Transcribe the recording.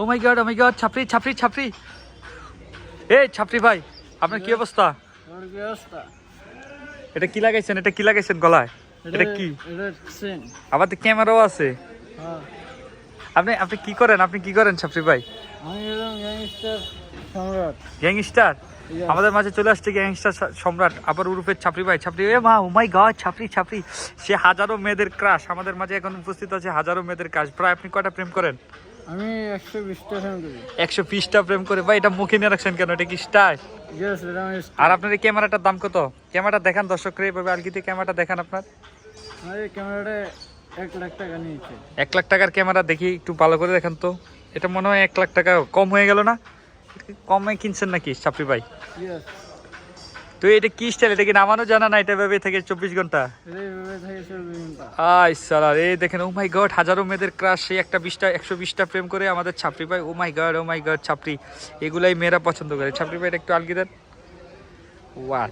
ও মাই god ও মাই god ছাপরি ছাপরি ছাপরি এই ছাপরি ভাই আপনার কি অবস্থা? আমার কি অবস্থা? এটা কি লাগাইছেন? এটা কি লাগাইছেন গলায়? এটা কি? আবার তো ক্যামেরাও আছে। হ্যাঁ। আপনি আপনি কি করেন? আপনি কি করেন ছাপরি ভাই গ্যাংস্টার. আমাদের মাঝে চলে আসছে গ্যাংস্টার সম্রাট আবার উরুফের ছাপরি ভাই ছাপরি এ মা ও মাই গড ছাপরি ছাপরি সে হাজারো মেয়েদের ক্রাশ আমাদের মাঝে এখন উপস্থিত আছে হাজারো মেয়েদের ক্রাশ প্রায় আপনি কয়টা প্রেম করেন? আমি একশো বিশটা ফ্যান করি। একশো বিশটা প্রেম করে। ভাই এটা মুখে নিয়ে রাখছেন কেন? এটা কি আমি আর আপনার এই ক্যামেরাটার দাম কত? ক্যামেরাটা দেখান দর্শকরা এইভাবে আলগিতে ক্যামেরাটা দেখান আপনার। এই ক্যামেরাটা এক লাখ টাকা নিয়েছে। এক লাখ টাকার ক্যামেরা দেখি একটু ভালো করে দেখান তো। এটা মনে হয় এক লাখ টাকা কম হয়ে গেল না? কমে কিনছেন নাকি ছাপরি ভাই? তো এটা কি স্টাইল এটা কি নামানো জানা না? এটা ভেবে থেকে চব্বিশ ঘণ্টা? আই সালার এই দেখেন ও মাই গড হাজারো মেয়েদের ক্রাশ সেই একটা বিশটা একশো বিশটা প্রেম করে আমাদের ছাপরি ভাই ও মাই গড ও মাই গড ছাপড়ি। এগুলাই মেয়েরা পছন্দ করে। ছাপরি ভাই একটু আলগি দেন। ওয়া